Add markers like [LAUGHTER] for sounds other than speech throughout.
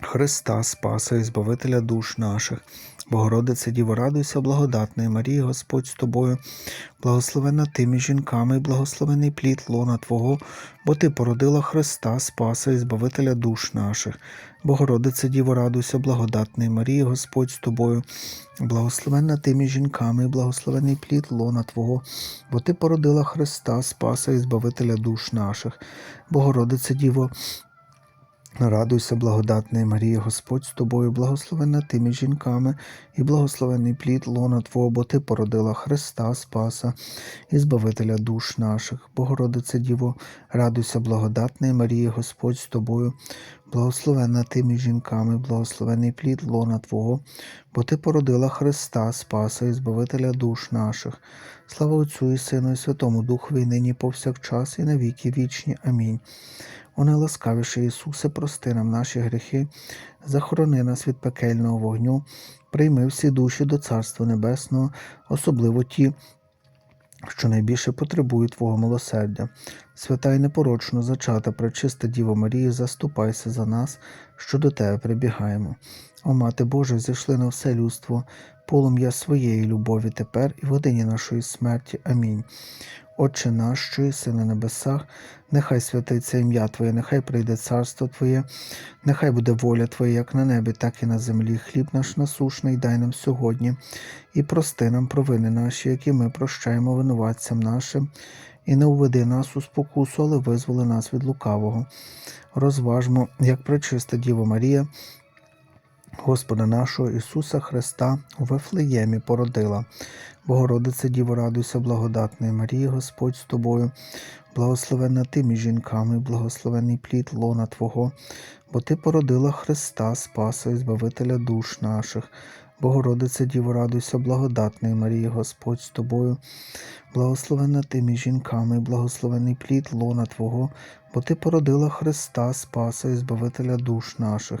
Христа, Спаса і Збавителя душ наших. Богородице Діво, радуйся, благодатна і Марія, Господь з тобою, благословена ти між жінками, і благословений плід лона Твого, бо Ти породила Христа, Спаса і Збавителя душ наших. Богородице Діво, радуйся, благодатна і Марія, Господь з тобою, благословенна ти між жінками, і благословений плід лона Твого, бо Ти породила Христа, Спаса і Збавителя душ наших. Богородице Діво, Радуйся, благодатна Марія, Господь з тобою, благословена ти між жінками, і благословений плід лона Твого, бо Ти породила Христа, Спаса і Збавителя душ наших. Богородице Діво, радуйся, благодатна Марія, Господь з тобою, благословена ти між жінками, благословений плід лона Твого, бо Ти породила Христа, Спаса і Збавителя душ наших. Слава Отцю і Сину, і Святому Духові, і нині повсякчас, і на віки вічні. Амінь. О найласкавіше Ісусе, прости нам наші гріхи, захорони нас від пекельного вогню, прийми всі душі до Царства Небесного, особливо ті, що найбільше потребують Твого милосердя. Свята й непорочно зачата, пречиста Діво Марія, заступайся за нас, що до Тебе прибігаємо. О Мати Божа, зійшли на все людство, полум'я своєї любові тепер і в годині нашої смерті. Амінь. Отче наш, що єси на небесах, нехай святиться ім'я Твоє, нехай прийде царство Твоє, нехай буде воля Твоя, як на небі, так і на землі. Хліб наш насушний дай нам сьогодні, і прости нам провини наші, які ми прощаємо винуватцям нашим, і не уведи нас у спокусу, але визволи нас від лукавого. Розважмо, як пречиста Діва Марія, Господа нашого Ісуса Христа у Вифлеємі породила. Богородице Діво, радуйся, благодатної Марії, Господь з тобою, благословенна ти між жінками, благословений плід лона Твого, бо Ти породила Христа, Спаса і Збавителя душ наших. Богородице Діво, радуйся, благодатної Марії, Господь з тобою, благословенна ти між жінками, благословений плід лона Твого, бо Ти породила Христа, Спаса і Збавителя душ наших.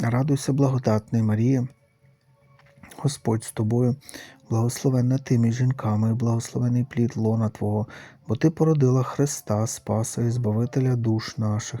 радуйся, благодатний Марія, Господь з тобою, благословенна ти між жінками, благословений плід лона Твого, бо Ти породила Христа, Спаса і Збавителя душ наших.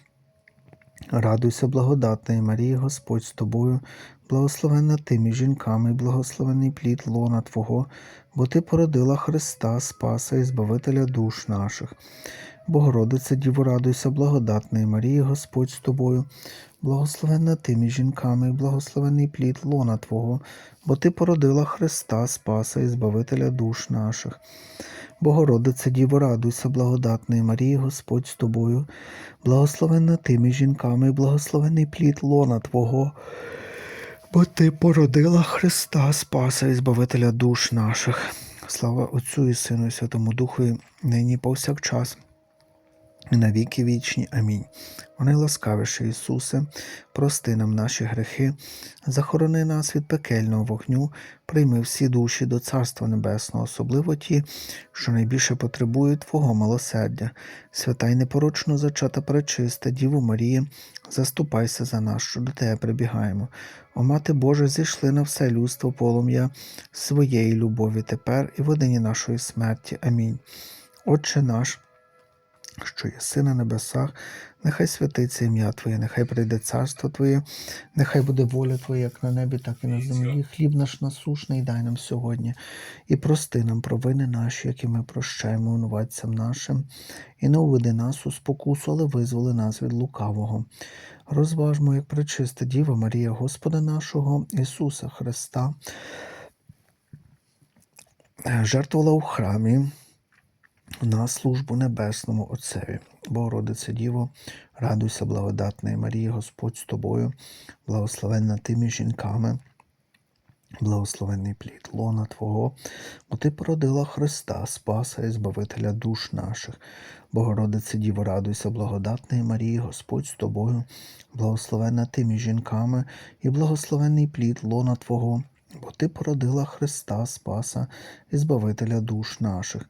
радуйся, благодатна Марія, Господь з тобою, благословена ти між жінками, благословений плід лона Твого, бо Ти породила Христа, Спаса і Збавителя душ наших. Богородице Діво, радуйся, благодатна і Марія, Господь з тобою, благословенна ти між жінками, благословений плід лона Твого, бо Ти породила Христа, Спаса і Збавителя душ наших. Богородице Діво, радуйся, благодатна і Марія, Господь з тобою, благословенна ти між жінками, благословений плід лона Твого, бо Ти породила Христа, Спаса і Збавителя душ наших. Слава Отцю і Сину, і Святому Духу, нині повсякчас і на віки вічні. Амінь. О найласкавіше Ісусе, прости нам наші грехи, захорони нас від пекельного вогню, прийми всі душі до Царства Небесного, особливо ті, що найбільше потребують Твого милосердя. Свята й непорочно зачата пречиста, Діву Марія, заступайся за нас, що до Тебе прибігаємо. О Мати Божа, зійшли на все людство полум'я своєї любові тепер і в годині нашої смерті. Амінь. Отче наш що єси на небесах, нехай святиться ім'я Твоє, нехай прийде царство Твоє, нехай буде воля Твоя, як на небі, так і на землі. Хліб наш насушний дай нам сьогодні, і прости нам провини наші, які ми прощаємо винуватцям нашим, і не уведи нас у спокусу, але визволи нас від лукавого. Розважмо, як пречиста Діва Марія, Господа нашого Ісуса Христа, е, жертвувала у храмі на службу небесному Отцеві. Богородице Діво, радуйся, благодатної Марії, Господь з тобою, благословенна ти між жінками, благословенний плід лона Твого, бо ти породила Христа, Спаса і Збавителя душ наших. Богородице Діво, радуйся, благодатної Марії, Господь з тобою, благословенна ти між жінками, і благословенний плід лона Твого, бо ти породила Христа, Спаса і Збавителя душ наших.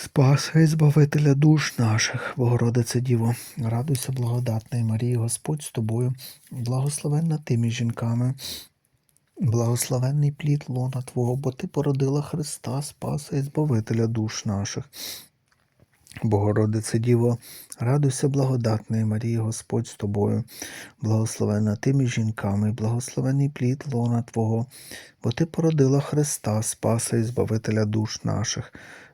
Спаса і Збавителя душ наших, Богородице Діво, радуйся, благодатної Марії, Господь з тобою, благословенна ти між жінками, благословенний плід лона Твого, бо ти породила Христа, Спаса і Збавителя душ наших. Богородице Діво, радуйся, благодатної Марії, Господь з тобою, благословенна ти між жінками, благословений плід лона Твого, бо ти породила Христа, Спаса і Збавителя душ наших.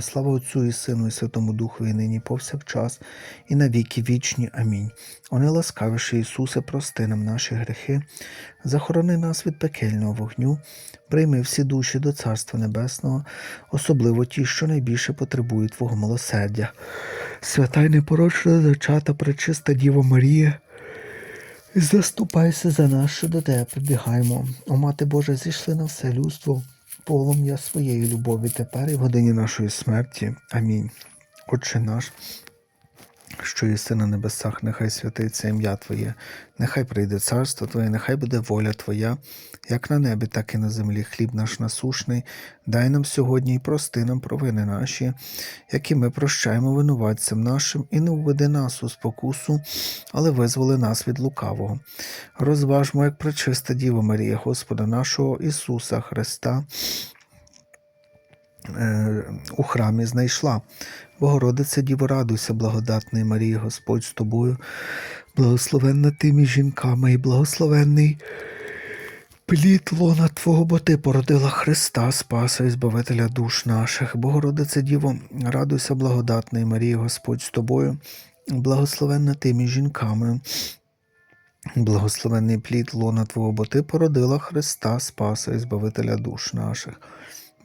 Слава Отцю і Сину, і Святому Духу, і нині, повсякчас, і на віки вічні. Амінь. О неласкавіший Ісусе, прости нам наші гріхи, захорони нас від пекельного вогню, прийми всі душі до Царства Небесного, особливо ті, що найбільше потребують Твого милосердя. Свята й непорочна зачата, пречиста Діва Марія. Заступайся за нас, що до тебе прибігаємо. О Мати Божа, зійшли на все людство полум'я своєї любові тепер і в годині нашої смерті. Амінь. Отче наш, що єси на небесах, нехай святиться ім'я Твоє, нехай прийде царство Твоє, нехай буде воля Твоя, як на небі, так і на землі. Хліб наш насушний, дай нам сьогодні і прости нам провини наші, які ми прощаємо винуватцям нашим, і не введи нас у спокусу, але визволи нас від лукавого. Розважмо, як пречиста Діва Марія, Господа нашого Ісуса Христа. Е, У храмі знайшла. Богородице Діво, радуйся, благодатний Марії, Господь з тобою, благословенна ти між жінками і благословенний плід лона Твого, бо ти породила Христа, Спаса і Збавителя душ наших. Богородице Діво, радуйся, благодатний Марії, Господь з тобою, благословенна ти між жінками. Благословенний плід лона Твого, бо ти породила Христа, Спаса і Збавителя душ наших.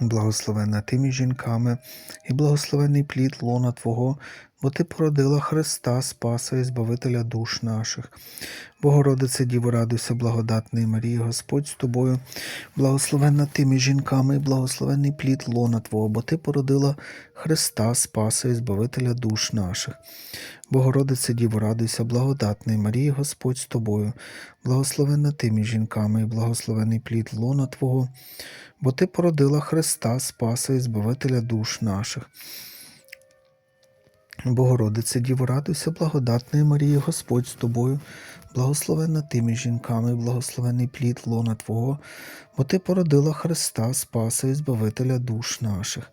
Благословенна ти між жінками, і благословений плід лона Твого, бо Ти породила Христа, Спаса і Збавителя душ наших. Богородице Діво, радуйся, благодатної Марії, Господь з тобою, благословенна ти між жінками, і благословений плід лона Твого, бо Ти породила Христа, Спаса і Збавителя душ наших. Богородице Діво, радуйся, благодатної Марії, Господь з тобою, благословенна ти між жінками, і благословений плід лона Твого, бо Ти породила Христа, Спаса і Збавителя душ наших. Богородице Діво, радуйся, благодатна Марії, Господь з тобою, благословена ти між жінками, благословений плід лона Твого, бо Ти породила Христа, Спаса і Збавителя душ наших.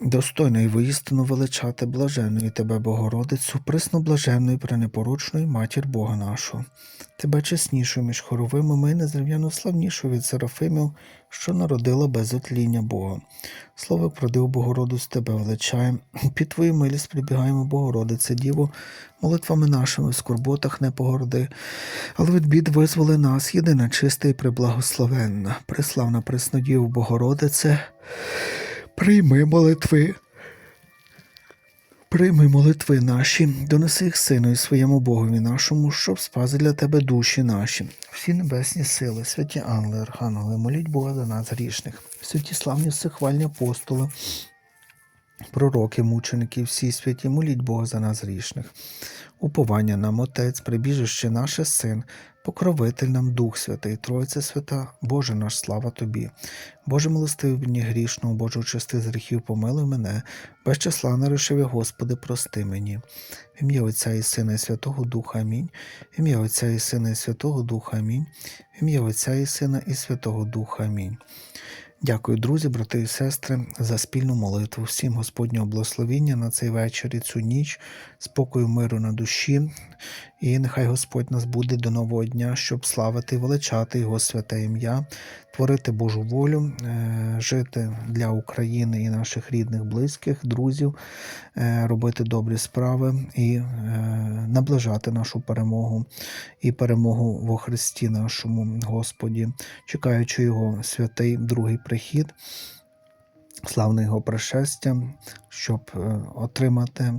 Достойно і воістину величати блаженної тебе, Богородицю, присноблаженної, пренепорочної матір Бога нашого, тебе чеснішою між хоровими і незрівняно славнішою від Серафимів, що народила без отління Бога. Слово продив Богороду з тебе величаєм, [CLEARS THROAT] під твою милість прибігаємо, Богородице Діво, молитвами нашими в скорботах не погорди, але від бід визволи нас, єдина чиста і преблагословенна, преславна преснодів Богородице, прийми молитви. Прийми молитви наші, донеси їх сину і своєму Богові нашому, щоб спази для тебе душі наші. Всі небесні сили, святі ангели, архангели, моліть Бога за нас грішних, святі славні всехвальні апостоли, пророки, мученики, всі святі, моліть Бога за нас грішних. Уповання нам, Отець, прибіжище наше Син, покровитель нам Дух Святий, Тройця Свята, Боже наш, слава Тобі. Боже милостивий мені грішного, Боже очисти з гріхів, помилуй мене, без числа нарешиві, Господи, прости мені. В ім'я Отця і Сина і Святого Духа Амінь. В ім'я Отця і Сина і Святого Духа Амінь. В ім'я Отця і Сина і Святого Духа Амінь. Дякую, друзі, брати і сестри, за спільну молитву. Всім Господнього благословіння на цей вечір і цю ніч, спокою, миру на душі. І нехай Господь нас буде до нового дня, щоб славити і величати Його святе ім'я, творити Божу волю, е, жити для України і наших рідних, близьких, друзів, робити добрі справи і е, наближати нашу перемогу і перемогу во Христі нашому Господі, чекаючи Його святий другий прихід. Славне його пришестя, щоб е, отримати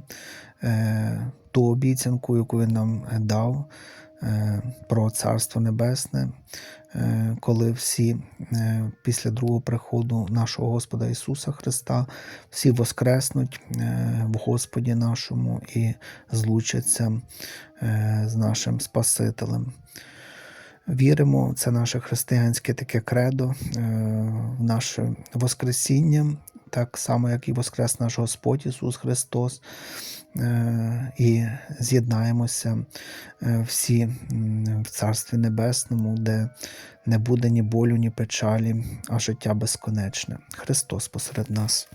е, ту обіцянку, яку він нам е, дав е, про Царство Небесне, е, коли всі е, після другого приходу нашого Господа Ісуса Христа всі воскреснуть е, в Господі нашому і злучаться е, з нашим Спасителем. Віримо, це наше християнське таке кредо, е, в наше Воскресіння, так само, як і Воскрес наш Господь Ісус Христос. Е, І з'єднаємося е, всі в Царстві Небесному, де не буде ні болю, ні печалі, а життя безконечне. Христос посеред нас.